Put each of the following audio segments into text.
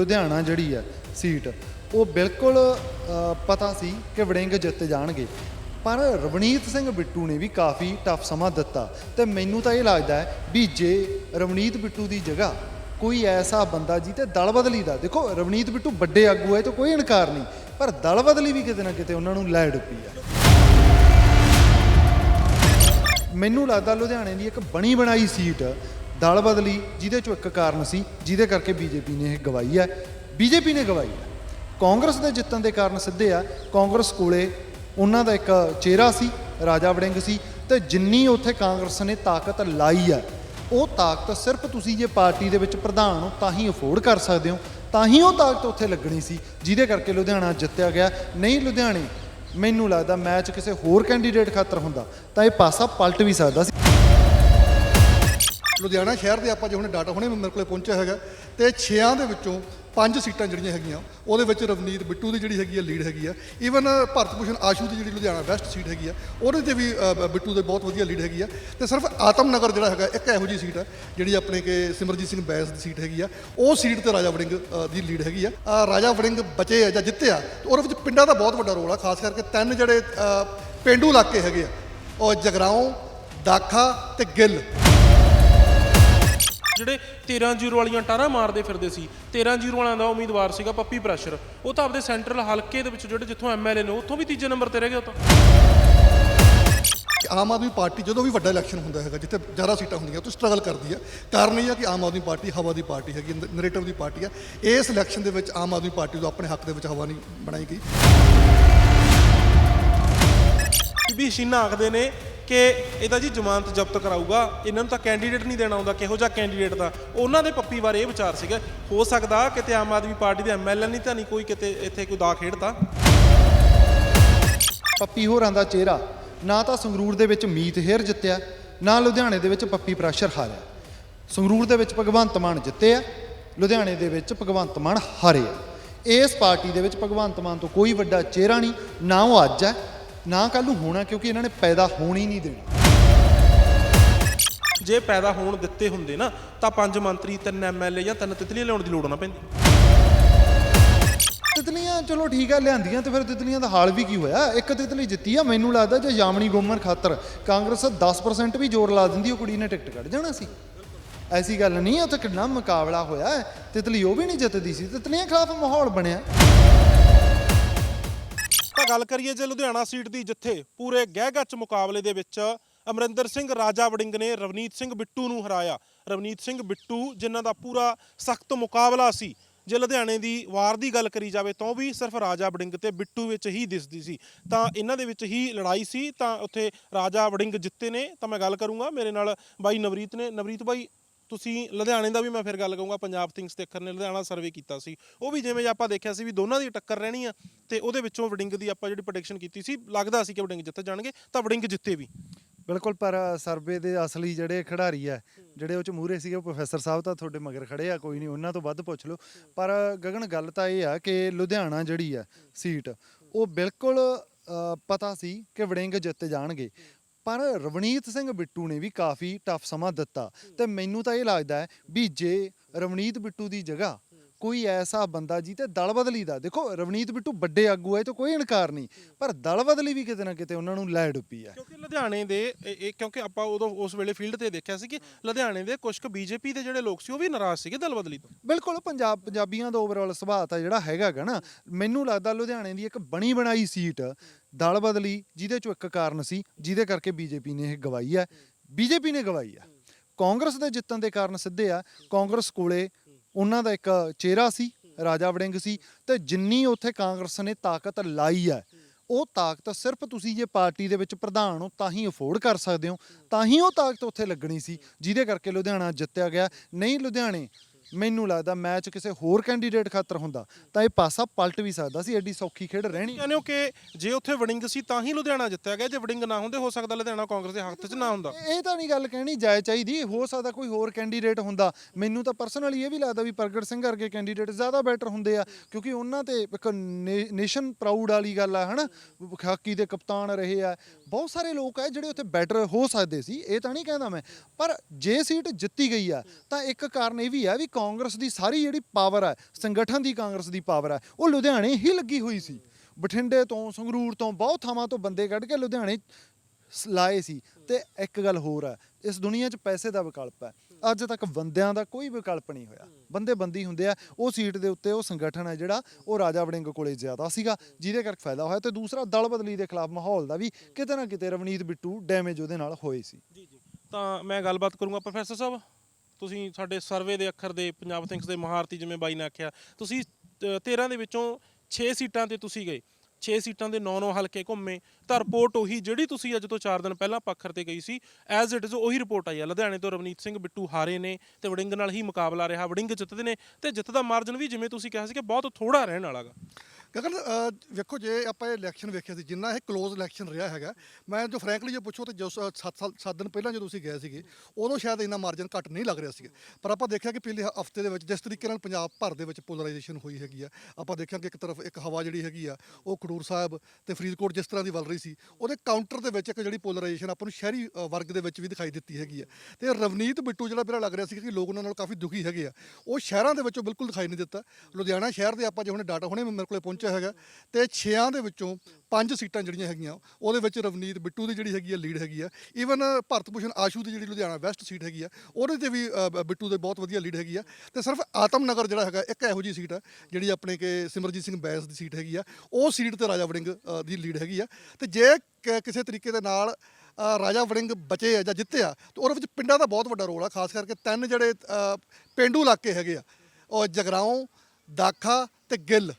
ਲੁਧਿਆਣਾ ਜਿਹੜੀ ਹੈ ਸੀਟ, ਉਹ ਬਿਲਕੁਲ ਪਤਾ ਸੀ ਕਿ ਵੜਿੰਗ ਜਿੱਤ ਜਾਣਗੇ। ਪਰ ਰਵਨੀਤ ਸਿੰਘ ਬਿੱਟੂ ਨੇ ਵੀ ਕਾਫੀ ਟਫ ਸਮਾਂ ਦਿੱਤਾ ਤੇ ਮੈਨੂੰ ਤਾਂ ਇਹ ਲੱਗਦਾ ਹੈ ਵੀ ਜੇ ਰਵਨੀਤ ਬਿੱਟੂ ਦੀ ਜਗ੍ਹਾ ਕੋਈ ਐਸਾ ਬੰਦਾ ਜੀ ਤੇ ਦਲ ਬਦਲੀ ਦਾ, ਦੇਖੋ ਰਵਨੀਤ ਬਿੱਟੂ ਵੱਡੇ ਆਗੂ ਹੈ ਤਾਂ ਕੋਈ ਇਨਕਾਰ ਨਹੀਂ, ਪਰ ਦਲ ਬਦਲੀ ਵੀ ਕਿਤੇ ਨਾ ਕਿਤੇ ਉਹਨਾਂ ਨੂੰ ਲੈ ਡੁੱਪੀ ਆ। ਮੈਨੂੰ ਲੱਗਦਾ ਲੁਧਿਆਣੇ ਦੀ ਇੱਕ ਬਣੀ ਬਣਾਈ ਸੀਟ ਦਲ ਬਦਲੀ, ਜਿਹਦੇ ਚੋਂ ਇੱਕ ਕਾਰਨ ਸੀ, ਜਿਹਦੇ ਕਰਕੇ ਬੀਜੇਪੀ ਨੇ ਇਹ ਗਵਾਈ ਹੈ। ਬੀਜੇਪੀ ਨੇ ਗਵਾਈ ਹੈ। ਕਾਂਗਰਸ ਦੇ ਜਿੱਤਣ ਦੇ ਕਾਰਨ ਸਿੱਧੇ ਆ। ਕਾਂਗਰਸ ਕੋਲੇ ਉਹਨਾਂ ਦਾ ਇੱਕ ਚਿਹਰਾ ਸੀ, ਰਾਜਾ ਵੜਿੰਗ ਸੀ, ਤੇ ਜਿੰਨੀ ਉੱਥੇ ਕਾਂਗਰਸ ਨੇ ਤਾਕਤ ਲਾਈ ਹੈ ਉਹ ਤਾਕਤ ਸਿਰਫ ਤੁਸੀਂ ਜੇ ਪਾਰਟੀ ਦੇ ਵਿੱਚ ਪ੍ਰਧਾਨ ਹੋ, ਤਾਂ ਹੀ ਅਫੋਰਡ ਕਰ ਸਕਦੇ ਹੋ। ਤਾਂ ਹੀ ਉਹ ਤਾਕਤ ਉੱਥੇ ਲੱਗਣੀ ਸੀ, ਜਿਹਦੇ ਕਰਕੇ ਲੁਧਿਆਣਾ ਜਿੱਤਿਆ ਗਿਆ। ਨਹੀਂ, ਲੁਧਿਆਣੇ, ਮੈਨੂੰ ਲੱਗਦਾ ਮੈਚ ਕਿਸੇ ਹੋਰ ਕੈਂਡੀਡੇਟ ਖਾਤਰ ਹੁੰਦਾ, ਤਾਂ ਇਹ ਪਾਸਾ ਪਲਟ ਵੀ ਸਕਦਾ ਸੀ। ਲੁਧਿਆਣਾ ਸ਼ਹਿਰ ਦੇ ਆਪਾਂ ਜੇ ਹੁਣੇ ਡਾਟਾ ਹੁਣੇ ਮੇਰੇ ਕੋਲੇ ਪਹੁੰਚਿਆ ਹੈਗਾ ਤੇ 6ਾਂ ਦੇ ਵਿੱਚੋਂ ਪੰਜ ਸੀਟਾਂ ਜਿਹੜੀਆਂ ਹੈਗੀਆਂ ਉਹਦੇ ਵਿੱਚ ਰਵਨੀਤ ਬਿੱਟੂ ਦੀ ਜਿਹੜੀ ਹੈਗੀ ਆ ਲੀਡ ਹੈਗੀ ਆ ਈਵਨ ਭਾਰਤ ਭੂਸ਼ਣ ਆਸ਼ੂ ਦੀ ਜਿਹੜੀ ਲੁਧਿਆਣਾ ਵੈਸਟ ਸੀਟ ਹੈਗੀ ਆ ਉਹਦੇ ਤੇ ਵੀ ਬਿੱਟੂ ਦੇ ਬਹੁਤ ਵਧੀਆ ਲੀਡ ਹੈਗੀ ਆ। ਤੇ ਸਿਰਫ ਆਤਮ ਨਗਰ ਜਿਹੜਾ ਹੈਗਾ ਇੱਕ ਇਹੋ ਜਿਹੀ ਸੀਟ ਆ ਜਿਹੜੀ ਆਪਣੇ ਕੇ ਸਿਮਰਜੀਤ ਸਿੰਘ ਬੈਂਸ ਦੀ ਸੀਟ ਹੈਗੀ ਆ। ਉਹ ਸੀਟ ਤੇ ਰਾਜਾ ਵੜਿੰਗ ਦੀ ਲੀਡ ਹੈਗੀ ਆ। ਰਾਜਾ ਵੜਿੰਗ ਬਚੇ ਆ ਜਾਂ ਜਿੱਤੇ ਆ ਉਹਦੇ ਵਿੱਚ ਪਿੰਡਾਂ ਦਾ ਬਹੁਤ ਵੱਡਾ ਰੋਲ ਆ ਖਾਸ ਕਰਕੇ ਤਿੰਨ ਜਿਹੜੇ ਅ, ਪੇਂਡੂ ਇਲਾਕੇ ਹੈਗੇ ਆ ਉਹ ਜਗਰਾਉਂ ਦਾਖਾ ਤੇ ਗਿੱਲ। ਜਿਹੜੇ 13-0 ਵਾਲੀਆਂ ਟਾਰਾਂ ਮਾਰਦੇ ਫਿਰਦੇ ਸੀ 13-0 ਵਾਲਿਆਂ ਦਾ ਉਮੀਦਵਾਰ ਸੀਗਾ ਪੱਪੀ ਪ੍ਰੈਸ਼ਰ। ਉਹ ਤਾਂ ਆਪਦੇ ਸੈਂਟਰਲ ਹਲਕੇ ਦੇ ਵਿੱਚ ਜਿਹੜੇ ਜਿੱਥੋਂ ਐਮਐਲਏ ਨੇ ਉੱਥੋਂ ਵੀ ਤੀਜੇ ਨੰਬਰ ਤੇ ਰਹਿ ਗਿਆ ਉਹ ਤਾਂ। ਆਮ ਆਦਮੀ ਪਾਰਟੀ ਜਦੋਂ ਵੀ ਵੱਡਾ ਇਲੈਕਸ਼ਨ ਹੁੰਦਾ ਹੈਗਾ ਜਿੱਥੇ ਜ਼ਿਆਦਾ ਸੀਟਾਂ ਹੁੰਦੀਆਂ ਉਹ ਸਟਰਗਲ ਕਰਦੀ ਹੈ ਕਾਰਨ ਇਹ ਹੈ ਕਿ ਆਮ ਆਦਮੀ ਪਾਰਟੀ ਹਵਾ ਦੀ ਪਾਰਟੀ ਹੈਗੀ ਨਰੇਟਿਵ ਦੀ ਪਾਰਟੀ ਹੈ ਇਸ ਇਲੈਕਸ਼ਨ ਦੇ ਵਿੱਚ ਆਮ ਆਦਮੀ ਪਾਰਟੀ ਨੂੰ ਆਪਣੇ ਹੱਕ ਦੇ ਵਿੱਚ ਹਵਾ ਨਹੀਂ ਬਣਾਈ ਗਈ। ਬੀਬੀ ਸ਼ੀਨਾ ਆਖਦੇ ਨੇ ਕਿ ਇਹਦਾ ਜੀ ਜ਼ਮਾਨਤ ਜ਼ਬਤ ਕਰਾਊਗਾ, ਇਹਨਾਂ ਨੂੰ ਤਾਂ ਕੈਂਡੀਡੇਟ ਨਹੀਂ ਦੇਣਾ ਆਉਂਦਾ, ਕਿਹੋ ਜਿਹਾ ਕੈਂਡੀਡੇਟ ਦਾ। ਉਹਨਾਂ ਦੇ ਪੱਪੀ ਬਾਰੇ ਇਹ ਵਿਚਾਰ ਸੀਗਾ। ਹੋ ਸਕਦਾ ਕਿਤੇ ਆਮ ਆਦਮੀ ਪਾਰਟੀ ਦੇ ਐਮਐਲਏ ਨਹੀਂ ਤਾਂ ਨਹੀਂ ਕੋਈ ਕਿਤੇ ਇੱਥੇ ਕੋਈ ਦਾ ਖੇਡਦਾ। ਪੱਪੀ ਹੋਰਾਂ ਦਾ ਚਿਹਰਾ ਨਾ ਤਾਂ ਸੰਗਰੂਰ ਦੇ ਵਿੱਚ ਮੀਤ ਹੇਰ ਜਿੱਤਿਆ, ਨਾ ਲੁਧਿਆਣੇ ਦੇ ਵਿੱਚ ਪੱਪੀ ਪ੍ਰੈਸ਼ਰ ਹਾਰਿਆ। ਸੰਗਰੂਰ ਦੇ ਵਿੱਚ ਭਗਵੰਤ ਮਾਨ ਜਿੱਤੇ ਆ ਲੁਧਿਆਣੇ ਦੇ ਵਿੱਚ ਭਗਵੰਤ ਮਾਨ ਹਾਰੇ ਆ। ਇਸ ਪਾਰਟੀ ਦੇ ਵਿੱਚ ਭਗਵੰਤ ਮਾਨ ਤੋਂ ਕੋਈ ਵੱਡਾ ਚਿਹਰਾ ਨਹੀਂ, ਨਾ ਉਹ ਅੱਜ ਹੈ। ਨਾ ਕੱਲ ਨੂੰ ਹੋਣਾ ਕਿਉਂਕਿ ਇਹਨਾਂ ਨੇ ਪੈਦਾ ਹੋਣ ਹੀ ਨਹੀਂ ਦੇਣਾ। ਜੇ ਪੈਦਾ ਹੋਣ ਦਿੱਤੇ ਹੁੰਦੇ ਨਾ ਤਾਂ ਪੰਜ ਮੰਤਰੀ ਤਿੰਨ ਐਮਐਲਏ ਜਾਂ ਤਿੰਨ ਤਿਤਲੀਆਂ ਲਿਆਉਣ ਦੀ ਲੋੜ ਨਾ ਪੈਂਦੀ। ਤਿਤਲੀਆਂ ਚਲੋ ਠੀਕ ਆ ਲਿਆਂਦੀਆਂ ਤੇ ਫਿਰ ਤਿਤਲੀਆਂ ਦਾ ਹਾਲ ਵੀ ਕੀ ਹੋਇਆ? ਇੱਕ ਤਿਤਲੀ ਜਿੱਤੀ ਆ ਮੈਨੂੰ ਲੱਗਦਾ ਜੇ ਜਾਮਣੀ ਗੋਮਨ ਖਾਤਰ ਕਾਂਗਰਸ 10% ਵੀ ਜ਼ੋਰ ਲਾ ਦਿੰਦੀ ਉਹ ਕੁੜੀ ਨੇ ਟਿਕਟ ਕੱਢ ਜਾਣਾ ਸੀ। ਐਸੀ ਗੱਲ ਨਹੀਂ ਉੱਥੇ ਕਿੰਨਾ ਮੁਕਾਬਲਾ ਹੋਇਆ। ਤਿਤਲੀ ਉਹ ਵੀ ਨਹੀਂ ਜਿੱਤਦੀ ਸੀ ਤਿਤਲੀਆਂ ਖਿਲਾਫ ਮਾਹੌਲ ਬਣਿਆ। ਗੱਲ ਕਰੀਏ ਜੇ ਲੁਧਿਆਣਾ ਸੀਟ ਦੀ, ਜਿੱਥੇ ਪੂਰੇ ਗਹਿ-ਗੱਚ ਮੁਕਾਬਲੇ ਦੇ ਵਿੱਚ ਅਮਰਿੰਦਰ ਸਿੰਘ, ਰਾਜਾ ਵੜਿੰਗ ਨੇ ਰਵਨੀਤ ਸਿੰਘ ਬਿੱਟੂ ਨੂੰ ਹਰਾਇਆ। ਰਵਨੀਤ ਸਿੰਘ ਬਿੱਟੂ, ਜਿਨ੍ਹਾਂ ਦਾ ਪੂਰਾ ਸਖਤ ਮੁਕਾਬਲਾ ਸੀ, ਜੇ ਲੁਧਿਆਣੇ ਦੀ ਵਾਰ ਦੀ ਗੱਲ ਕਰੀ ਜਾਵੇ ਤਾਂ ਉਹ ਵੀ ਸਿਰਫ ਰਾਜਾ ਵੜਿੰਗ ਤੇ ਬਿੱਟੂ ਵਿੱਚ ਹੀ ਦਿਸਦੀ ਸੀ। ਤਾਂ ਇਹਨਾਂ ਦੇ ਵਿੱਚ ਹੀ ਲੜਾਈ ਸੀ, ਤਾਂ ਉੱਥੇ ਰਾਜਾ ਵੜਿੰਗ ਜਿੱਤੇ ਨੇ। ਤਾਂ ਮੈਂ ਗੱਲ ਕਰੂੰਗਾ, ਮੇਰੇ ਨਾਲ ਬਾਈ ਨਵਰੀਤ ਨੇ। ਨਵਰੀਤ ਬਾਈ ਤੁਸੀਂ ਲੁਧਿਆਣੇ ਦਾ ਵੀ ਮੈਂ ਫਿਰ ਗੱਲ ਕਹੂੰਗਾ ਪੰਜਾਬ ਥਿੰਕਸ ਅੱਖਰ ਨੇ ਲੁਧਿਆਣਾ ਸਰਵੇ ਕੀਤਾ ਸੀ। ਉਹ ਵੀ ਜਿਵੇਂ ਆਪਾਂ ਦੇਖਿਆ ਸੀ ਵੀ ਦੋਨਾਂ ਦੀ ਟੱਕਰ ਰਹਿਣੀ ਆ, ਤੇ ਉਹਦੇ ਵਿੱਚੋਂ ਵਡਿੰਗ ਦੀ ਆਪਾਂ ਜਿਹੜੀ ਪ੍ਰੈਡਿਕਸ਼ਨ ਕੀਤੀ ਸੀ, ਲੱਗਦਾ ਸੀ ਕਿ ਵਡਿੰਗ ਜਿੱਤ ਜਾਣਗੇ, ਤਾਂ ਵੜਿੰਗ ਜਿੱਤੇ ਵੀ। ਬਿਲਕੁਲ, ਪਰ ਸਰਵੇ ਦੇ ਅਸਲੀ ਜਿਹੜੇ ਖਿਡਾਰੀ ਆ, ਜਿਹੜੇ ਉਹ ਚ ਮੂਹਰੇ ਸੀਗੇ, ਉਹ ਪ੍ਰੋਫੈਸਰ ਸਾਹਿਬ ਤਾਂ ਤੁਹਾਡੇ ਮਗਰ ਖੜੇ ਆ, ਕੋਈ ਨਹੀਂ, ਉਹਨਾਂ ਤੋਂ ਵੱਧ ਪੁੱਛ ਲਓ। ਪਰ ਗਗਨ, ਗੱਲ ਤਾਂ ਇਹ ਆ ਕਿ ਲੁਧਿਆਣਾ ਜਿਹੜੀ ਆ ਸੀਟ ਉਹ ਬਿਲਕੁਲ ਪਤਾ ਸੀ ਕਿ ਵੜਿੰਗ ਜਿੱਤ ਜਾਣਗੇ। ਪਰ ਰਵਨੀਤ ਸਿੰਘ ਬਿੱਟੂ ਨੇ ਵੀ ਕਾਫੀ ਟਫ ਸਮਾਂ ਦਿੱਤਾ ਤੇ ਮੈਨੂੰ ਤਾਂ ਇਹ ਲੱਗਦਾ ਹੈ ਵੀ ਜੇ ਰਵਨੀਤ ਬਿੱਟੂ ਦੀ ਜਗ੍ਹਾ ਕੋਈ ਐਸਾ ਬੰਦਾ ਜੀ ਤੇ ਦਲ ਬਦਲੀ ਦਾ। ਦੇਖੋ ਰਵਨੀਤ ਬਿੱਟੂ ਵੱਡੇ ਆਗੂ ਹੈ ਤਾਂ ਕੋਈ ਇਨਕਾਰ ਨਹੀਂ। ਪਰ ਦਲ ਬਦਲੀ ਵੀ ਕਿਤੇ ਨਾ ਕਿਤੇ ਉਹਨਾਂ ਨੂੰ ਲੈ ਡੁੱਬੀ ਆ। ਕਿਉਂਕਿ ਲੁਧਿਆਣੇ ਦੇ ਇਹ ਇਹ- ਕਿਉਂਕਿ ਆਪਾਂ ਉਦੋਂ ਉਸ ਵੇਲੇ ਫੀਲਡ ਤੇ ਦੇਖਿਆ ਸੀ ਕਿ ਲੁਧਿਆਣੇ ਦੇ ਕੁਝ ਕੁ ਬੀਜੇਪੀ ਦੇ ਜਿਹੜੇ ਲੋਕ ਸੀ ਉਹ ਵੀ ਨਾਰਾਜ਼ ਸੀਗੇ ਦਲ ਬਦਲੀ ਤੋਂ। ਬਿਲਕੁਲ ਪੰਜਾਬ ਪੰਜਾਬੀਆਂ ਦਾ ਓਵਰਆਲ ਸੁਭਾਅ ਤਾਂ ਜਿਹੜਾ ਹੈਗਾ ਗਾ ਨਾ ਮੈਨੂੰ ਲੱਗਦਾ ਲੁਧਿਆਣੇ ਦੀ ਇੱਕ ਬਣੀ ਬਣਾਈ ਸੀਟ ਦਲ ਬਦਲੀ ਜਿਹਦੇ ਚੋਂ ਇੱਕ ਕਾਰਨ ਸੀ ਜਿਹਦੇ ਕਰਕੇ ਬੀਜੇਪੀ ਨੇ ਇਹ ਗਵਾਈ ਹੈ ਬੀਜੇਪੀ ਨੇ ਗਵਾਈ ਹੈ ਕਾਂਗਰਸ ਦੇ ਜਿੱਤਣ ਦੇ ਕਾਰਨ ਸਿੱਧੇ ਆ। ਕਾਂਗਰਸ ਕੋਲੇ ਉਹਨਾਂ ਦਾ ਇੱਕ ਚਿਹਰਾ ਸੀ ਰਾਜਾ ਵੜਿੰਗ ਸੀ ਤੇ ਜਿੰਨੀ ਉੱਥੇ ਕਾਂਗਰਸ ਨੇ ਤਾਕਤ ਲਾਈ ਹੈ ਉਹ ਤਾਕਤ ਸਿਰਫ ਤੁਸੀਂ ਜੇ ਪਾਰਟੀ ਦੇ ਵਿੱਚ ਪ੍ਰਧਾਨ ਹੋ ਤਾਂ ਹੀ ਅਫੋਰਡ ਕਰ ਸਕਦੇ ਹੋ। ਤਾਂ ਹੀ ਉਹ ਤਾਕਤ ਉੱਥੇ ਲੱਗਣੀ ਸੀ ਜਿਹਦੇ ਕਰਕੇ ਲੁਧਿਆਣਾ ਜਿੱਤਿਆ ਗਿਆ। ਨਹੀਂ ਲੁਧਿਆਣੇ ਮੈਨੂੰ ਲੱਗਦਾ ਮੈਚ ਕਿਸੇ ਹੋਰ ਕੈਂਡੀਡੇਟ ਖਾਤਰ ਹੁੰਦਾ ਤਾਂ ਇਹ ਪਾਸਾ ਪਲਟ ਵੀ ਸਕਦਾ ਸੀ ਐਡੀ ਸੌਖੀ ਖੇਡ ਰਹਿਣੀ। ਕਹਿੰਦੇ ਹੋ ਕਿ ਜੇ ਉੱਥੇ ਵੜਿੰਗ ਸੀ ਤਾਂ ਹੀ ਲੁਧਿਆਣਾ ਜਿੱਤਿਆ ਗਿਆ ਜੇ ਵੜਿੰਗ ਨਾ ਹੁੰਦੇ ਹੋ ਸਕਦਾ ਲੁਧਿਆਣਾ ਕਾਂਗਰਸ ਦੇ ਹੱਥ 'ਚ ਨਾ ਹੁੰਦਾ। ਇਹ ਤਾਂ ਨਹੀਂ ਗੱਲ ਕਹਿਣੀ ਜਾਇ ਚਾਹੀਦੀ ਹੋ ਸਕਦਾ ਕੋਈ ਹੋਰ ਕੈਂਡੀਡੇਟ ਹੁੰਦਾ। ਮੈਨੂੰ ਤਾਂ ਪਰਸਨਲੀ ਇਹ ਵੀ ਲੱਗਦਾ ਵੀ ਪ੍ਰਗਟ ਸਿੰਘ ਵਰਗੇ ਕੈਂਡੀਡੇਟ ਜ਼ਿਆਦਾ ਬੈਟਰ ਹੁੰਦੇ ਆ ਕਿਉਂਕਿ ਉਹਨਾਂ ਤੇ ਇੱਕ ਨੇਸ਼ਨ ਪ੍ਰਾਊਡ ਵਾਲੀ ਗੱਲ ਆ ਹਨਾ? ਹਾਕੀ ਦੇ ਕਪਤਾਨ ਰਹੇ ਆ। ਬਹੁਤ ਸਾਰੇ ਲੋਕ ਆ ਜਿਹੜੇ ਉੱਥੇ ਬੈਟਰ ਹੋ ਸਕਦੇ ਸੀ ਇਹ ਤਾਂ ਨਹੀਂ ਕਹਿੰਦਾ ਮੈਂ। ਪਰ ਜੇ ਸੀਟ ਜਿੱਤੀ ਗਈ ਆ ਤਾਂ ਇੱਕ ਕਾਰਨ ਇਹ ਵੀ ਆ ਵੀ ਕਾਂਗਰਸ ਦੀ ਸਾਰੀ ਜਿਹੜੀ ਪਾਵਰ ਹੈ, ਸੰਗਠਨ ਦੀ ਕਾਂਗਰਸ ਦੀ ਪਾਵਰ ਹੈ, ਉਹ ਲੁਧਿਆਣੇ ਹੀ ਲੱਗੀ ਹੋਈ ਸੀ। ਬਠਿੰਡੇ ਤੋਂ, ਸੰਗਰੂਰ ਤੋਂ ਬਹੁਤ ਥਾਵਾਂ ਤੋਂ ਬੰਦੇ ਕੱਢ ਕੇ ਲੁਧਿਆਣੇ ਲਾਏ ਸੀ। ਤੇ ਇੱਕ ਗੱਲ ਹੋਰ ਹੈ, ਇਸ ਦੁਨੀਆ 'ਚ ਪੈਸੇ ਦਾ ਵਿਕਲਪ ਹੈ। ਅੱਜ ਤੱਕ ਬੰਦਿਆਂ ਦਾ ਕੋਈ ਵਿਕਲਪ ਨਹੀਂ ਹੋਇਆ। ਬੰਦੇ ਬੰਦੀ ਹੁੰਦੇ ਆ, ਉਹ ਸੀਟ ਦੇ ਉੱਤੇ ਉਹ ਸੰਗਠਨ ਹੈ ਜਿਹੜਾ, ਉਹ ਰਾਜਾ ਵੜਿੰਗ ਕੋਲੇ ਜ਼ਿਆਦਾ ਸੀਗਾ, ਜਿਹਦੇ ਕਰਕੇ ਫਾਇਦਾ ਹੋਇਆ ਤੇ ਦੂਸਰਾ ਦਲ ਬਦਲੀ ਦੇ ਖਿਲਾਫ ਮਾਹੌਲ ਦਾ ਵੀ ਕਿਤੇ ਨਾ ਕਿਤੇ ਰਵਨੀਤ ਬਿੱਟੂ ਡੈਮੇਜ ਉਹਦੇ ਨਾਲ ਹੋਏ ਸੀ। ਜੀ ਜੀ। ਤਾਂ ਮੈਂ ਗੱਲਬਾਤ ਕਰੂੰਗਾ ਪ੍ਰੋਫੈਸਰ ਸਾਹਿਬ। ਤੁਸੀਂ ਸਾਡੇ ਸਰਵੇ ਦੇ ਅੱਖਰ ਦੇ ਪੰਜਾਬ ਥਿੰਕਸ ਦੇ ਮਹਾਰਤੀ ਜਿਵੇਂ ਬਾਈ ਨੇ ਆਖਿਆ ਤੁਸੀਂ ਅ, 13 ਦੇ ਵਿੱਚੋਂ 6 ਸੀਟਾਂ ਤੇ ਤੁਸੀਂ ਗਏ। 6 ਸੀਟਾਂ ਦੇ 9-9 ਹਲਕੇ ਘੁੰਮੇ। ਤਾਂ ਰਿਪੋਰਟ ਉਹੀ ਜਿਹੜੀ ਤੁਸੀਂ ਅੱਜ ਤੋਂ 4 ਦਿਨ ਪਹਿਲਾਂ ਪੱਖਰ ਤੇ ਗਈ ਸੀ ਐਜ਼ ਇਟ ਇਜ਼ ਉਹੀ ਰਿਪੋਰਟ ਆਈ ਆ ਲੁਧਿਆਣੇ ਤੋਂ ਰਵਨੀਤ ਸਿੰਘ ਬਿੱਟੂ ਹਾਰੇ ਨੇ ਤੇ ਵੜਿੰਗ ਨਾਲ ਹੀ ਮੁਕਾਬਲਾ ਰਿਹਾ। ਵੜਿੰਗ ਜਿੱਤਦੇ ਨੇ ਤੇ ਜਿੱਤ ਦਾ ਮਾਰਜਨ ਵੀ ਜਿਵੇਂ ਤੁਸੀਂ ਕਿਹਾ ਸੀ ਕਿ ਬਹੁਤ ਥੋੜਾ ਰਹਿਣ ਵਾਲਾਗਾ ਗਗਨ ਅਹ, ਵੇਖੋ ਜੇ ਆਪਾਂ ਇਹ ਇਲੈਕਸ਼ਨ ਵੇਖਿਆ ਸੀ ਜਿੰਨਾ ਇਹ ਕਲੋਜ਼ ਇਲੈਕਸ਼ਨ ਰਿਹਾ ਹੈਗਾ ਮੈਂ ਜੋ ਫਰੈਂਕਲੀ ਜੇ ਪੁੱਛੋ ਤੇ ਜੋ 7 ਸਾਲ 7 ਦਿਨ ਪਹਿਲਾਂ ਜਦੋਂ ਤੁਸੀਂ ਗਏ ਸੀਗੇ ਉਦੋਂ ਸ਼ਾਇਦ ਇੰਨਾ ਮਾਰਜਨ ਘੱਟ ਨਹੀਂ ਲੱਗ ਰਿਹਾ ਸੀਗਾ। ਪਰ ਆਪਾਂ ਦੇਖਿਆ ਕਿ ਪਿਛਲੇ ਹਫ਼ਤੇ ਦੇ ਵਿੱਚ ਜਿਸ ਤਰੀਕੇ ਨਾਲ ਪੰਜਾਬ ਭਰ ਦੇ ਵਿੱਚ ਪੋਲਰਾਈਜੇਸ਼ਨ ਹੋਈ ਹੈਗੀ ਆ ਆਪਾਂ ਦੇਖਿਆ ਕਿ ਇੱਕ ਤਰਫ ਇੱਕ ਹਵਾ ਜਿਹੜੀ ਹੈਗੀ ਆ ਉਹ ਖਡੂਰ ਸਾਹਿਬ ਤੇ ਫਰੀਦਕੋਟ ਜਿਸ ਤਰ੍ਹਾਂ ਦੀ ਵੱਲ ਰਹੀ ਸੀ ਉਹਦੇ ਕਾਊਂਟਰ ਦੇ ਵਿੱਚ ਇੱਕ ਜਿਹੜੀ ਪੋਲਰਾਈਜੇਸ਼ਨ ਆਪਾਂ ਨੂੰ ਸ਼ਹਿਰੀ ਅ, ਵਰਗ ਦੇ ਵਿੱਚ ਵੀ ਦਿਖਾਈ ਦਿੱਤੀ ਹੈਗੀ ਆ। ਤੇ ਰਵਨੀਤ ਬਿੱਟੂ ਜਿਹੜਾ ਮੇਰਾ ਲੱਗ ਰਿਹਾ ਸੀ ਕਿ ਲੋਕ ਉਹਨਾਂ ਨਾਲ ਕਾਫੀ ਦੁਖੀ ਹੈਗੇ ਆ ਉਹ ਸ਼ਹਿਰਾਂ ਦੇ ਵਿੱਚੋਂ ਬਿਲਕੁਲ ਦਿਖਾਈ ਨਹੀਂ ਦਿੱਤਾ। ਲੁਧਿਆਣਾ ਸ਼ਹਿਰ ਦੇ ਆਪਾਂ ਜੇ ਹੁਣੇ ਡਾਟਾ ਹੁਣੇ ਮੇਰੇ ਕੋਲੇ ਪਹੁੰਚਿਆ ਹੈਗਾ ਤੇ 6ਾਂ ਦੇ ਵਿੱਚੋਂ ਪੰਜ ਸੀਟਾਂ ਜਿਹੜੀਆਂ ਹੈਗੀਆਂ ਉਹਦੇ ਵਿੱਚ ਰਵਨੀਤ ਬਿੱਟੂ ਦੀ ਜਿਹੜੀ ਹੈਗੀ ਆ ਲੀਡ ਹੈਗੀ ਆ ਈਵਨ ਭਾਰਤ ਭੂਸ਼ਣ ਆਸ਼ੂ ਦੀ ਜਿਹੜੀ ਲੁਧਿਆਣਾ ਵੈਸਟ ਸੀਟ ਹੈਗੀ ਆ ਉਹਦੇ ਤੇ ਵੀ ਅ, ਬ- ਬਿੱਟੂ ਦੇ ਬਹੁਤ ਵਧੀਆ ਲੀਡ ਹੈਗੀ ਆ ਤੇ ਸਿਰਫ ਆਤਮ ਨਗਰ ਜਿਹੜਾ ਹੈਗਾ ਇੱਕ ਇਹੋ ਜੀ ਸੀਟ ਆ ਜਿਹੜੀ ਆਪਣੇ ਕਿ ਸਿਮਰਜੀਤ ਸਿੰਘ ਬੈਂਸ ਦੀ ਸੀਟ ਹੈਗੀ ਆ ਉਹ ਸੀਟ ਤੇ ਰਾਜਾ ਵੜਿੰਗ ਅ, ਦੀ ਲੀਡ ਹੈਗੀ ਆ ਤੇ ਜੇ ਕ- ਕਿਸੇ ਤਰੀਕੇ ਦੇ ਨਾਲ ਅ, ਰਾਜਾ ਵੜਿੰਗ ਬਚੇ ਆ ਜਾਂ ਜਿੱਤੇ ਆ ਤੇ ਉਹਦੇ ਵਿੱਚ ਪਿੰਡਾਂ ਦਾ ਬਹੁਤ ਵੱਡਾ ਰੋਲ ਆ ਖਾਸ ਕਰਕੇ ਤਿੰਨ ਜਿਹੜੇ ਅ, ਪੇਂਡੂ ਇਲਾਕੇ ਹੈਗੇ ਆ ਉਹ ਜਗਰਾਉਂ ਦਾਖਾ ਤੇ ਗਿੱਲ।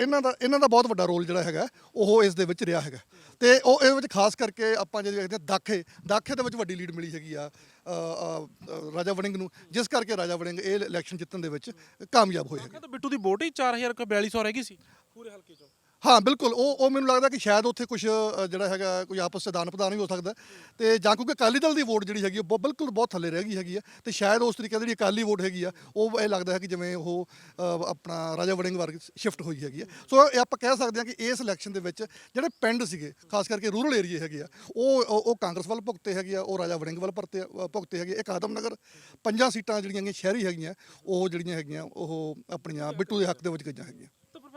ਇਹਨਾਂ ਦਾ ਇਹਨਾਂ ਦਾ ਬਹੁਤ ਵੱਡਾ ਰੋਲ ਜਿਹੜਾ ਹੈਗਾ ਉਹ ਇਸ ਦੇ ਵਿੱਚ ਰਿਹਾ ਹੈਗਾ। ਤੇ ਉਹ ਇਹ ਵਿੱਚ ਖਾਸ ਕਰਕੇ ਆਪਾਂ ਜੇ ਦੇਖਦੇ ਹਾਂ ਦਾਖੇ ਦਾਖੇ ਦੇ ਵਿੱਚ ਵੱਡੀ ਲੀਡ ਮਿਲੀ ਹੈਗੀ ਆ ਅ, ਅ, ਅ, ਰਾਜਾ ਵੜਿੰਗ ਨੂੰ ਜਿਸ ਕਰਕੇ ਰਾਜਾ ਵੜਿੰਗ ਇਹ ਇਲੈਕਸ਼ਨ ਜਿੱਤਣ ਦੇ ਵਿੱਚ ਕਾਮਯਾਬ ਹੋਏ ਹੈਗੇ। ਤਾਂ ਬਿੱਟੂ ਦੀ ਵੋਟ ਹੀ 4200 ਰਹਿ ਗਈ ਸੀ। ਪੂਰੇ ਹਲਕੇ ਚੋਂ। ਹਾਂ ਬਿਲਕੁਲ। ਉਹ ਉਹ ਮੈਨੂੰ ਲੱਗਦਾ ਕਿ ਸ਼ਾਇਦ ਉੱਥੇ ਕੁਝ ਜਿਹੜਾ ਹੈਗਾ ਕੋਈ ਆਪਸ ਵਿੱਚ ਦਾਨ ਪ੍ਰਦਾਨ ਵੀ ਹੋ ਸਕਦਾ। ਤੇ ਜਾਂ ਕਿਉਂਕਿ ਅਕਾਲੀ ਦਲ ਦੀ ਵੋਟ ਜਿਹੜੀ ਹੈਗੀ ਉਹ ਬ- ਬਿਲਕੁਲ ਬਹੁਤ ਥੱਲੇ ਰਹਿ ਗਈ ਹੈਗੀ ਆ। ਤੇ ਸ਼ਾਇਦ ਉਸ ਤਰੀਕੇ ਦੀ ਜਿਹੜੀ ਅਕਾਲੀ ਵੋਟ ਹੈਗੀ ਆ ਉਹ ਇਹ ਲੱਗਦਾ ਹੈ ਕਿ ਜਿਵੇਂ ਉਹ ਅ, ਆਪਣਾ ਰਾਜਾ ਵੜਿੰਗ ਵਰਗ ਸ਼ਿਫਟ ਹੋਈ ਹੈਗੀ ਆ। ਸੋ ਇਹ ਆਪਾਂ ਕਹਿ ਸਕਦੇ ਹਾਂ ਕਿ ਇਸ ਇਲੈਕਸ਼ਨ ਦੇ ਵਿੱਚ ਜਿਹੜੇ ਪਿੰਡ ਸੀਗੇ ਖਾਸ ਕਰਕੇ ਰੂਰਲ ਏਰੀਏ ਹੈਗੇ ਆ ਉਹ ਉਹ ਉਹ ਕਾਂਗਰਸ ਵੱਲ ਭੁਗਤੇ ਹੈਗੇ ਆ ਉਹ ਰਾਜਾ ਵੜਿੰਗ ਵੱਲ ਭਰਤੇ ਅ, ਭੁਗਤੇ ਹੈਗੇ। ਇੱਕ ਆਦਮਨਗਰ ਪੰਜਾਂ ਸੀਟਾਂ ਜਿਹੜੀਆਂ ਹੈਗੀਆਂ ਸ਼ਹਿਰੀ ਹੈਗੀਆਂ ਉਹ ਜਿਹੜੀਆਂ ਹੈਗੀਆਂ ਉਹ ਆਪਣੀਆਂ ਬਿੱਟੂ ਦੇ ਹੱਕ ਦੇ ਵਿੱਚ ਗਈਆਂ ਹੈਗੀਆਂ।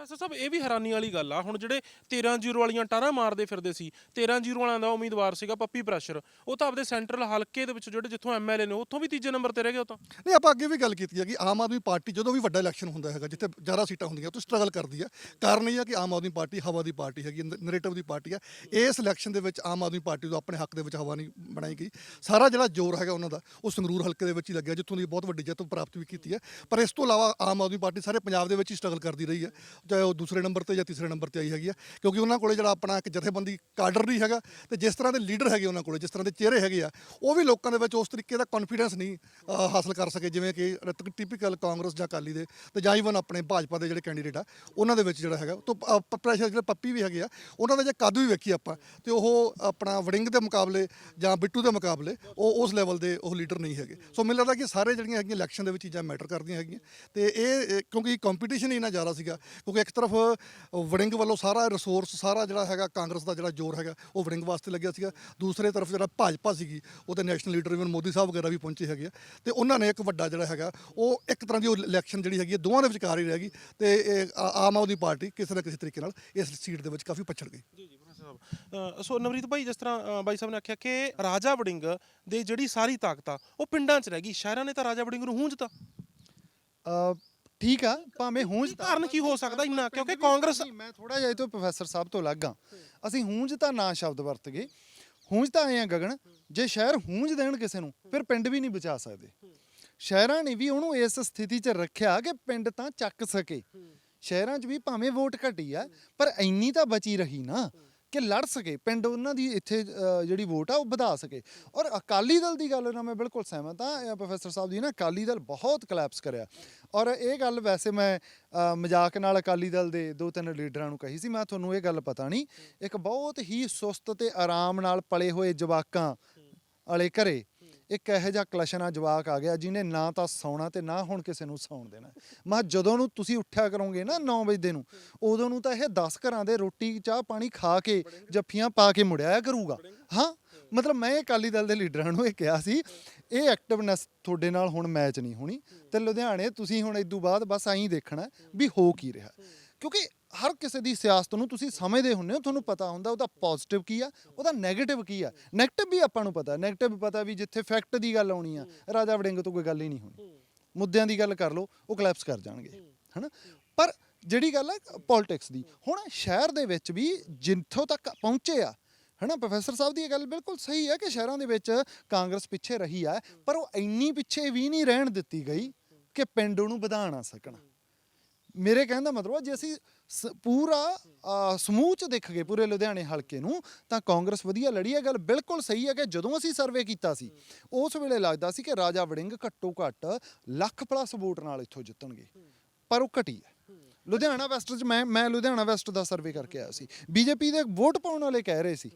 ਪ੍ਰੋਫੈਸਰ ਸਾਹਿਬ, ਇਹ ਵੀ ਹੈਰਾਨੀ ਵਾਲੀ ਗੱਲ ਆ। ਹੁਣ ਜਿਹੜੇ 13-0 ਵਾਲੀਆਂ ਟਾਰਾਂ ਮਾਰਦੇ ਫਿਰਦੇ ਸੀ 13-0 ਵਾਲਿਆਂ ਦਾ ਉਮੀਦਵਾਰ ਸੀਗਾ ਪੱਪੀ ਪ੍ਰੈਸ਼ਰ। ਉਹ ਤਾਂ ਆਪਦੇ ਸੈਂਟਰਲ ਹਲਕੇ ਦੇ ਵਿੱਚ ਜਿਹੜੇ ਜਿੱਥੋਂ ਐਮਐਲਏ ਨੇ, ਉੱਥੋਂ ਵੀ ਤੀਜੇ ਨੰਬਰ ਤੇ ਰਹਿ ਗਏ ਉਹ ਤਾਂ। ਨਹੀਂ, ਆਪਾਂ ਅੱਗੇ ਵੀ ਗੱਲ ਕੀਤੀ ਹੈ ਕਿ ਆਮ ਆਦਮੀ ਪਾਰਟੀ ਜਦੋਂ ਵੀ ਵੱਡਾ ਇਲੈਕਸ਼ਨ ਹੁੰਦਾ ਹੈਗਾ, ਜਿੱਥੇ ਜ਼ਿਆਦਾ ਸੀਟਾਂ ਹੁੰਦੀਆਂ, ਉੱਥੇ ਸਟਰਗਲ ਕਰਦੀ ਹੈ ਕਾਰਨ ਇਹ ਹੈ ਕਿ ਆਮ ਆਦਮੀ ਪਾਰਟੀ ਹਵਾ ਦੀ ਪਾਰਟੀ ਹੈਗੀ ਨੈਰੇਟਿਵ ਦੀ ਪਾਰਟੀ ਹੈ ਇਸ ਇਲੈਕਸ਼ਨ ਦੇ ਵਿੱਚ ਆਮ ਆਦਮੀ ਪਾਰਟੀ ਤੋਂ ਆਪਣੇ ਹੱਕ ਦੇ ਵਿੱਚ ਹਵਾ ਨਹੀਂ ਬਣਾਈ ਗਈ। ਸਾਰਾ ਜਿਹੜਾ ਜ਼ੋਰ ਹੈਗਾ ਉਹਨਾਂ ਦਾ, ਉਹ ਸੰਗਰੂਰ ਹਲਕੇ ਦੇ ਵਿੱਚ ਹੀ ਲੱਗਿਆ, ਜਿੱਥੋਂ ਦੀ ਬਹੁਤ ਵੱਡੀ ਜਿੱਤ ਪ੍ਰਾਪਤ ਵੀ ਕੀਤੀ ਹੈ ਪਰ ਇਸ ਤੋਂ ਇਲਾਵਾ ਆਮ ਆਦਮੀ ਪਾਰਟੀ ਸਾਰੇ ਪੰਜਾਬ ਦੇ ਵਿੱਚ ਹੀ ਸਟਰਗਲ ਕਰਦੀ ਰਹੀ ਹੈ ਚਾਹੇ ਉਹ ਦੂਸਰੇ ਨੰਬਰ ਤੇ ਜਾਂ ਤੀਸਰੇ ਨੰਬਰ ਤੇ ਆਈ ਹੈਗੀ ਆ ਕਿਉਂਕਿ ਉਹਨਾਂ ਕੋਲੇ ਜਿਹੜਾ ਆਪਣਾ ਇੱਕ ਜਥੇਬੰਦੀ ਕਾਡਰ ਨਹੀਂ ਹੈਗਾ ਤੇ ਜਿਸ ਤਰ੍ਹਾਂ ਦੇ ਲੀਡਰ ਹੈਗੇ ਉਹਨਾਂ ਕੋਲੇ ਜਿਸ ਤਰ੍ਹਾਂ ਦੇ ਚਿਹਰੇ ਹੈਗੇ ਆ ਉਹ ਵੀ ਲੋਕਾਂ ਦੇ ਵਿੱਚ ਉਸ ਤਰੀਕੇ ਦਾ ਕੌਨਫੀਡੈਂਸ ਨਹੀਂ ਅ, ਹਾਸਲ ਕਰ ਸਕੇ ਜਿਵੇਂ ਕਿ ਟਿਪੀਕਲ ਕਾਂਗਰਸ ਜਾਂ ਅਕਾਲੀ ਦੇ ਤੇ ਜਾਂ ਇਵਨ ਆਪਣੇ ਭਾਜਪਾ ਦੇ ਜਿਹੜੇ ਕੈਂਡੀਡੇਟ ਆ ਉਹਨਾਂ ਦੇ ਵਿੱਚ ਜਿਹੜਾ ਹੈਗਾ ਤੋਂ ਪ੍ਰੈਸ਼ਰ ਜਿਹੜੇ ਪੱਪੀ ਵੀ ਹੈਗੇ ਆ ਉਹਨਾਂ ਦਾ ਜੇ ਕੱਦ ਵੀ ਵੇਖੀ ਆਪਾਂ ਤੇ ਉਹ ਆਪਣਾ ਵੜਿੰਗ ਦੇ ਮੁਕਾਬਲੇ ਜਾਂ ਬਿੱਟੂ ਦੇ ਮੁਕਾਬਲੇ ਉਹ ਉਸ ਲੈਵਲ ਦੇ ਉਹ ਲੀਡਰ ਨਹੀਂ ਹੈਗੇ। ਸੋ ਮੈਨੂੰ ਲੱਗਦਾ ਕਿ ਸਾਰੇ ਜਿਹੜੀਆਂ ਹੈਗੀਆਂ ਇਲੈਕਸ਼ਨ ਦੇ ਵਿੱਚ ਚੀਜ਼ਾਂ ਮੈਟਰ ਕਰਦੀਆਂ ਹੈਗੀਆਂ ਤੇ ਇਹ ਕਿਉਂਕਿ ਕੰਪੀਟੀਸ਼ਨ ਹੀ ਇੰਨਾ ਜ਼ਿਆਦਾ ਸੀਗਾ ਕਿਉਂਕਿ ਇੱਕ ਤਰਫ ਵੜਿੰਗ ਵੱਲੋਂ ਸਾਰਾ ਰਿਸੋਰਸ ਸਾਰਾ ਜਿਹੜਾ ਹੈਗਾ ਕਾਂਗਰਸ ਦਾ ਜਿਹੜਾ ਜ਼ੋਰ ਹੈਗਾ ਉਹ ਵੜਿੰਗ ਵਾਸਤੇ ਲੱਗਿਆ ਸੀਗਾ। ਦੂਸਰੇ ਤਰਫ ਜਿਹੜਾ ਭਾਜਪਾ ਸੀਗੀ ਉਹਦੇ national leader even Modi sahib ਵਗੈਰਾ ਵੀ ਪਹੁੰਚੇ ਹੈਗੇ ਆ। ਤੇ ਉਹਨਾਂ ਨੇ ਇੱਕ ਵੱਡਾ ਜਿਹੜਾ ਹੈਗਾ ਉਹ ਇੱਕ ਤਰ੍ਹਾਂ ਦੀ ਉਹ ਇਲੈਕਸ਼ਨ ਜਿਹੜੀ ਹੈਗੀ ਦੋਵਾਂ ਦੇ ਵਿਚਕਾਰ ਹੀ ਰਹਿ ਗਈ ਤੇ ਇਹ ਆ- ਆਮ ਆਦਮੀ ਪਾਰਟੀ ਕਿਸੇ ਨਾ ਕਿਸੇ ਤਰੀਕੇ ਨਾਲ ਇਸ ਸੀਟ ਦੇ ਵਿੱਚ ਕਾਫੀ ਪਛੜ ਗਈ। ਜੀ ਜੀ ਪ੍ਰੋਫੈਸਰ ਸਾਹਿਬ ਅ, ਸੋ ਨਵਰੀਤ ਭਾਈ ਜਿਸ ਤਰ੍ਹਾਂ ਅ, ਬਾਈ ਸਾਹਿਬ ਨੇ ਆਖਿਆ ਕਿ ਰਾਜਾ ਵੜਿੰਗ ਦੇ ਜਿਹੜੀ ਸਾਰੀ ਤਾਕਤ ਆ ਉਹ ਪਿੰਡਾਂ 'ਚ ਰਹਿ ਗਈ। ਸ਼ਹਿਰਾਂ ਨੇ ਤਾਂ ਰਾਜਾ ਵੜਿੰਗ ਨੂੰ ਹੂੰਜਤਾ ਅ, ਠੀਕ ਆ ਭਾਵੇਂ ਹੂੰਜ ਕਾਰਨ ਕੀ ਹੋ ਸਕਦਾ ਇੰਨਾ? ਕਿਉਂਕਿ ਕਾਂਗਰਸ ਨਹੀਂ, ਮੈਂ ਥੋੜਾ ਜਿਹਾ ਇਹ ਤੋਂ ਪ੍ਰੋਫੈਸਰ ਸਾਹਿਬ ਤੋਂ ਅਲੱਗ ਆ ਅਸੀਂ ਹੂੰਜ ਤਾਂ ਨਾ ਸ਼ਬਦ ਵਰਤ ਗਏ। ਹੂੰਜ ਤਾਂ ਆਏ ਆ ਗਗਨ। ਜੇ ਸ਼ਹਿਰ ਹੂੰਜ ਦੇਣ ਕਿਸੇ ਨੂੰ ਫਿਰ ਪਿੰਡ ਵੀ ਨਹੀਂ ਬਚਾ ਸਕਦੇ। ਸ਼ਹਿਰਾਂ ਨੇ ਵੀ ਉਹਨੂੰ ਇਸ ਸਥਿਤੀ 'ਚ ਰੱਖਿਆ ਕਿ ਪਿੰਡ ਤਾਂ ਚੱਕ ਸਕੇ। ਸ਼ਹਿਰਾਂ 'ਚ ਵੀ ਭਾਵੇਂ ਵੋਟ ਘਟੀ ਆ ਪਰ ਇੰਨੀ ਤਾਂ ਬਚੀ ਰਹੀ ਨਾ। ਕਿ ਲੜ ਸਕੇ, ਪਿੰਡ ਉਹਨਾਂ ਦੀ ਇੱਥੇ ਜਿਹੜੀ ਵੋਟ ਆ ਉਹ ਵਧਾ ਸਕੇ। ਔਰ ਅਕਾਲੀ ਦਲ ਦੀ ਗੱਲ ਨਾਲ ਮੈਂ ਬਿਲਕੁਲ ਸਹਿਮਤ ਹਾਂ ਪ੍ਰੋਫੈਸਰ ਸਾਹਿਬ ਦੀ ਨਾ ਅਕਾਲੀ ਦਲ ਬਹੁਤ ਕਲੈਪਸ ਕਰਿਆ। ਔਰ ਇਹ ਗੱਲ ਵੈਸੇ ਮੈਂ ਮਜ਼ਾਕ ਨਾਲ ਅਕਾਲੀ ਦਲ ਦੇ ਦੋ ਤਿੰਨ ਲੀਡਰਾਂ ਨੂੰ ਕਹੀ ਸੀ, ਮੈਂ ਤੁਹਾਨੂੰ ਇਹ ਗੱਲ ਪਤਾ ਨਹੀਂ। ਇੱਕ ਬਹੁਤ ਹੀ ਸੁਸਤ ਤੇ ਆਰਾਮ ਨਾਲ ਪਲੇ ਹੋਏ ਜਵਾਕਾਂ ਵਾਲੇ ਘਰੇ ਇੱਕ ਇਹੋ ਜਿਹਾ ਕਲਸ਼ਨਾ ਜਵਾਕ ਆ ਗਿਆ ਜਿਹਨੇ ਨਾ ਤਾਂ ਸੌਣਾ ਤੇ ਨਾ ਹੁਣ ਕਿਸੇ ਨੂੰ ਸੌਣ ਦੇਣਾ। ਮੈਂ ਕਿਹਾ ਜਦੋਂ ਨੂੰ ਤੁਸੀਂ ਉੱਠਿਆ ਕਰੋਗੇ ਨਾ 9 ਵਜੇ ਨੂੰ, ਉਦੋਂ ਨੂੰ ਤਾਂ ਇਹ 10 ਘਰਾਂ ਦੇ ਰੋਟੀ, ਚਾਹ, ਪਾਣੀ ਖਾ ਕੇ ਜੱਫੀਆਂ ਪਾ ਕੇ ਮੁੜਿਆ ਕਰੂਗਾ। ਹਾਂ? ਮਤਲਬ ਮੈਂ ਅਕਾਲੀ ਦਲ ਦੇ ਲੀਡਰਾਂ ਨੂੰ ਇਹ ਕਿਹਾ ਸੀ, ਇਹ ਐਕਟਿਵਨੈਸ ਤੁਹਾਡੇ ਨਾਲ ਹੁਣ ਮੈਚ ਨਹੀਂ ਹੋਣੀ ਤੇ ਲੁਧਿਆਣੇ ਤੁਸੀਂ ਹੁਣ ਇਦੋਂ ਬਾਅਦ ਬਸ ਐਂ ਦੇਖਣਾ ਵੀ ਹੋ ਕੀ ਰਿਹਾ। ਕਿਉਂਕਿ ਹਰ ਕਿਸੇ ਦੀ ਸਿਆਸਤ ਨੂੰ ਤੁਸੀਂ ਸਮਝਦੇ ਹੁੰਦੇ ਹੋ ਤੁਹਾਨੂੰ ਪਤਾ ਹੁੰਦਾ ਉਹਦਾ ਪੋਜ਼ਿਟਿਵ ਕੀ ਆ ਉਹਦਾ ਨੈਗੇਟਿਵ ਕੀ ਆ। 네ਗੇਟਿਵ ਵੀ ਆਪਾਂ ਨੂੰ ਪਤਾ 네ਗੇਟਿਵ ਪਤਾ ਵੀ ਜਿੱਥੇ ਫੈਕਟ ਦੀ ਗੱਲ ਆਉਣੀ ਆ ਰਾਜਾ ਵੜਿੰਗ ਤੋਂ ਕੋਈ ਗੱਲ ਹੀ ਨਹੀਂ ਹੋਣੀ। ਮੁੱਦਿਆਂ ਦੀ ਗੱਲ ਕਰ ਲਓ ਉਹ ਕਲੈਪਸ ਕਰ ਜਾਣਗੇ ਹਨਾ? ਪਰ ਜਿਹੜੀ ਗੱਲ ਹੈ ਪੋਲਿਟਿਕਸ ਦੀ ਹੁਣ ਸ਼ਹਿਰ ਦੇ ਵਿੱਚ ਵੀ ਜਿੱਥੋਂ ਤੱਕ ਪਹੁੰਚੇ ਆ ਹਨਾ ਪ੍ਰੋਫੈਸਰ ਸਾਹਿਬ ਦੀ ਇਹ ਗੱਲ ਬਿਲਕੁਲ ਸਹੀ ਹੈ ਕਿ ਸ਼ਹਿਰਾਂ ਦੇ ਵਿੱਚ ਕਾਂਗਰਸ ਪਿੱਛੇ ਰਹੀ ਆ ਪਰ ਉਹ ਇੰਨੀ ਪਿੱਛੇ ਵੀ ਨਹੀਂ ਰਹਿਣ ਦਿੱਤੀ ਗਈ ਕਿ ਪਿੰਡ ਨੂੰ ਵਧਾਣਾ ਸਕਣ। ਮੇਰੇ ਕਹਿਣ ਦਾ ਮਤਲਬ ਹੈ ਜੇ ਅਸੀਂ ਸ- ਪੂਰਾ ਸਮੂਹ ਚ ਦੇਖ ਗਏ ਪੂਰੇ ਲੁਧਿਆਣੇ ਹਲਕੇ ਨੂੰ, ਤਾਂ ਕਾਂਗਰਸ ਵਧੀਆ ਲੜੀ ਹੈ। ਗੱਲ ਬਿਲਕੁਲ ਸਹੀ ਹੈ ਕਿ ਜਦੋਂ ਅਸੀਂ ਸਰਵੇ ਕੀਤਾ ਸੀ, ਉਸ ਵੇਲੇ ਲੱਗਦਾ ਸੀ ਕਿ ਰਾਜਾ ਵੜਿੰਗ ਘੱਟੋ ਘੱਟ ਲੱਖ ਪਲੱਸ ਵੋਟ ਨਾਲ ਇੱਥੋਂ ਜਿੱਤਣਗੇ। ਪਰ ਉਹ ਘਟੀ ਹੈ। ਲੁਧਿਆਣਾ ਵੈਸਟ ਚ ਮੈਂ ਮੈਂ ਲੁਧਿਆਣਾ ਵੈਸਟ ਦਾ ਸਰਵੇ ਕਰਕੇ ਆਇਆ ਸੀ। ਬੀਜੇਪੀ ਦੇ ਵੋਟ ਪਾਉਣ ਵਾਲੇ ਕਹਿ ਰਹੇ ਸੀ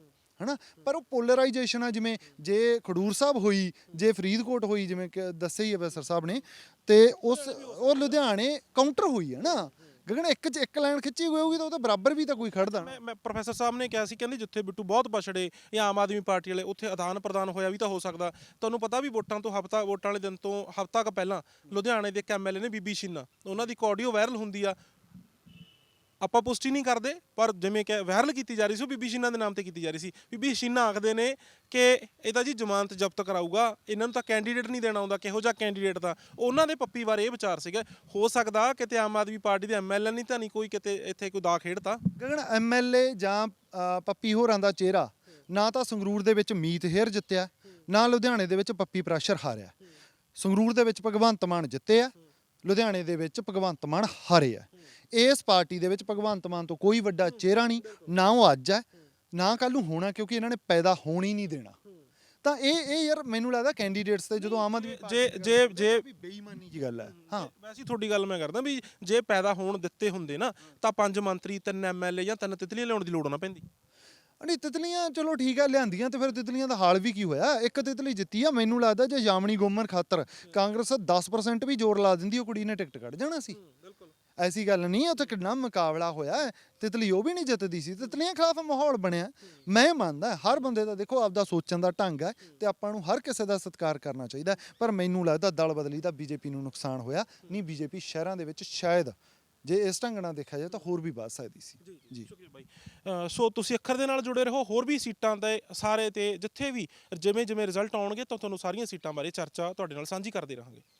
ਹਨਾ? ਪਰ ਉਹ ਪੋਲਰਾਈਜੇਸ਼ਨ ਆ, ਜਿਵੇਂ ਜੇ ਖਡੂਰ ਸਾਹਿਬ ਹੋਈ, ਜੇ ਫਰੀਦਕੋਟ ਹੋਈ, ਜਿਵੇਂ ਕਿ ਦੱਸਿਆ ਹੀ ਹੈ ਵੈਸਰ ਸਾਹਿਬ ਨੇ, ਤੇ ਉਸ ਉਹ ਲੁਧਿਆਣੇ ਕਾਊਂਟਰ ਹੋਈ ਹੈ ਨਾ। ਗਗਨ, ਇੱਕ ਚ ਇੱਕ ਲਾਈਨ ਖਿੱਚੀ ਹੋਈ ਹੋਊਗੀ ਤਾਂ ਉਹਦੇ ਬਰਾਬਰ ਵੀ ਤਾਂ ਕੋਈ ਖੜਦਾ ਨਾ। ਮੈਂ ਮੈਂ ਪ੍ਰੋਫੈਸਰ ਸਾਹਿਬ ਨੇ ਕਿਹਾ ਸੀ, ਕਹਿੰਦੇ ਜਿੱਥੇ ਬਿੱਟੂ ਬਹੁਤ ਪਛੜੇ ਜਾਂ ਆਮ ਆਦਮੀ ਪਾਰਟੀ ਵਾਲੇ, ਉੱਥੇ ਆਦਾਨ ਪ੍ਰਦਾਨ ਹੋਇਆ ਵੀ ਤਾਂ ਹੋ ਸਕਦਾ। ਤੁਹਾਨੂੰ ਪਤਾ ਵੀ ਵੋਟਾਂ ਤੋਂ ਹਫਤਾ, ਵੋਟਾਂ ਵਾਲੇ ਦਿਨ ਤੋਂ ਹਫਤਾ ਕ ਪਹਿਲਾਂ ਲੁਧਿਆਣੇ ਦੇ ਇੱਕ ਐਮਐਲਏ ਨੇ ਬੀਬੀ ਸ਼ੀਨਾ, ਉਹਨਾਂ ਦੀ ਇੱਕ ਆਡੀਓ ਵਾਇਰਲ ਹੁੰਦੀ ਆ ਆਪਾਂ ਪੁਸ਼ਟੀ ਨਹੀਂ ਕਰਦੇ, ਪਰ ਜਿਵੇਂ ਕਿ ਵਾਇਰਲ ਕੀਤੀ ਜਾ ਰਹੀ ਸੀ, ਉਹ ਬੀਬੀ ਸ਼ੀਨਾ ਦੇ ਨਾਮ ਤੇ ਕੀਤੀ ਜਾ ਰਹੀ ਸੀ। ਬੀਬੀ ਸ਼ੀਨਾ ਆਖਦੇ ਨੇ ਕਿ ਇਹ ਤਾਂ ਜੀ ਜ਼ਮਾਨਤ ਜ਼ਬਤ ਕਰਾਊਗਾ, ਇਹਨਾਂ ਨੂੰ ਤਾਂ ਕੈਂਡੀਡੇਟ ਨਹੀਂ ਦੇਣਾ ਆਉਂਦਾ, ਕਿਹੋ ਜਿਹਾ ਕੈਂਡੀਡੇਟ ਦਾ ਉਹਨਾਂ ਦੇ ਪੱਪੀ ਬਾਰੇ ਇਹ ਵਿਚਾਰ ਸੀਗਾ, ਹੋ ਸਕਦਾ ਕਿਤੇ ਆਮ ਆਦਮੀ ਪਾਰਟੀ ਦੇ ਐਮਐਲਏ ਨਹੀਂ ਤਾਂ ਨਹੀਂ ਕੋਈ ਕਿਤੇ ਇੱਥੇ ਕੋਈ ਦਾ ਖੇਡਤਾ। ਗਗਨ ਐਮਐਲਏ ਜਾਂ ਪੱਪੀ ਹੋਰਾਂ ਦਾ ਚਿਹਰਾ, ਨਾ ਤਾਂ ਸੰਗਰੂਰ ਦੇ ਵਿੱਚ ਮੀਤ ਹੇਰ ਜਿੱਤਿਆ, ਨਾ ਲੁਧਿਆਣੇ ਦੇ ਵਿੱਚ ਪੱਪੀ ਪ੍ਰੈਸ਼ਰ ਹਾਰਿਆ। ਸੰਗਰੂਰ ਦੇ ਵਿੱਚ ਭਗਵੰਤ ਮਾਨ ਜਿੱਤੇ ਆ ਲੁਧਿਆਣੇ ਦੇ ਵਿੱਚ ਭਗਵੰਤ ਮਾਨ ਹਾਰੇ ਆ। ਇਸ ਪਾਰਟੀ ਦੇ ਵਿੱਚ ਭਗਵੰਤ ਮਾਨ ਤੋਂ ਕੋਈ ਵੱਡਾ ਚਿਹਰਾ ਨਹੀਂ ਨਾ ਉਹ ਅੱਜ ਹੈ ਨਾ ਕੱਲ ਨੂੰ ਹੋਣਾ ਕਿਉਂਕਿ ਇਹਨਾਂ ਨੇ ਪੈਦਾ ਹੋਣ ਹੀ ਨਹੀਂ ਦੇਣਾ। ਤਾਂ ਇਹ ਇਹ ਯਾਰ ਮੈਨੂੰ ਲੱਗਦਾ ਕੈਂਡੀਡੇਟਸ ਤੇ ਜਦੋਂ ਆਮ ਆਦਮੀ ਜੇ ਜੇ ਜੇ ਬੇਈਮਾਨੀ ਦੀ ਗੱਲ ਹੈ ਹਾਂ। ਵੈਸੇ ਤੁਹਾਡੀ ਗੱਲ ਮੈਂ ਕਰਦਾ ਵੀ ਜੇ ਪੈਦਾ ਹੋਣ ਦਿੱਤੇ ਹੁੰਦੇ ਨਾ ਤਾਂ ਪੰਜ ਮੰਤਰੀ ਤਿੰਨ ਐਮਐਲਏ ਜਾਂ ਤਿੰਨ ਤਿਤਲੀਆਂ ਲਿਆਉਣ ਦੀ ਲੋੜ ਨਾ ਪੈਂਦੀ। ਨਹੀਂ ਤਿਤਲੀਆਂ ਚਲੋ ਠੀਕ ਆ ਲਿਆਂਦੀਆਂ ਤੇ ਫਿਰ ਤਿਤਲੀਆਂ ਦਾ ਹਾਲ ਵੀ ਕੀ ਹੋਇਆ? ਇੱਕ ਤਿਤਲੀ ਜਿੱਤੀ ਆ ਮੈਨੂੰ ਲੱਗਦਾ ਜੇ ਜਾਮਣੀ ਗੋਮਨ ਖਾਤਰ ਕਾਂਗਰਸ 10% ਵੀ ਜ਼ੋਰ ਲਾ ਦਿੰਦੀ ਉਹ ਕੁੜੀ ਨੇ ਟਿਕਟ ਕੱਢ ਜਾਣਾ ਸੀ। ਬਿਲਕੁਲ। ਐਸੀ ਗੱਲ ਨਹੀਂ ਉੱਥੇ ਕਿੰਨਾ ਮੁਕਾਬਲਾ ਹੋਇਆ ਹੈ। ਤਿਤਲੀ ਉਹ ਵੀ ਨਹੀਂ ਜਿੱਤਦੀ ਸੀ। ਤਿਤਲੀਆਂ ਖਿਲਾਫ ਮਾਹੌਲ ਬਣਿਆ। ਮੈਂ ਮੰਨਦਾ ਹਰ ਬੰਦੇ ਦਾ ਦੇਖੋ ਆਪਦਾ ਸੋਚਣ ਦਾ ਢੰਗ ਹੈ ਤੇ ਆਪਾਂ ਨੂੰ ਹਰ ਕਿਸੇ ਦਾ ਸਤਿਕਾਰ ਕਰਨਾ ਚਾਹੀਦਾ ਹੈ। ਪਰ ਮੈਨੂੰ ਲੱਗਦਾ ਦਲ ਬਦਲੀ ਦਾ ਬੀਜੇਪੀ ਨੂੰ ਨੁਕਸਾਨ ਹੋਇਆ ਨਹੀਂ ਬੀਜੇਪੀ ਸ਼ਹਿਰਾਂ ਦੇ ਵਿੱਚ ਸ਼ਾਇਦ ਜੇ ਇਸ ਢੰਗ ਨਾਲ ਦੇਖਿਆ ਜਾਏ ਤਾਂ ਹੋਰ ਵੀ ਵੱਧ ਸਕਦੀ ਸੀ। ਜੀ ਸ਼ੁਕਰੀਆ ਬਾਈ। ਅਹ ਸੋ ਤੁਸੀਂ ਅੱਖਰ ਦੇ ਨਾਲ ਜੁੜੇ ਰਹੋ ਹੋਰ ਵੀ ਸੀਟਾਂ ਤੇ ਸਾਰੇ ਤੇ ਜਿੱਥੇ ਵੀ ਜਿਵੇਂ ਜਿਵੇਂ ਰਿਜ਼ਲਟ ਆਉਣਗੇ ਤਾਂ ਤੁਹਾਨੂੰ ਸਾਰੀਆਂ ਸੀਟਾਂ ਬਾਰੇ ਚਰਚਾ ਤੁਹਾਡੇ ਨਾਲ ਸਾਂਝੀ ਕਰਦੇ ਰਹਾਂਗੇ।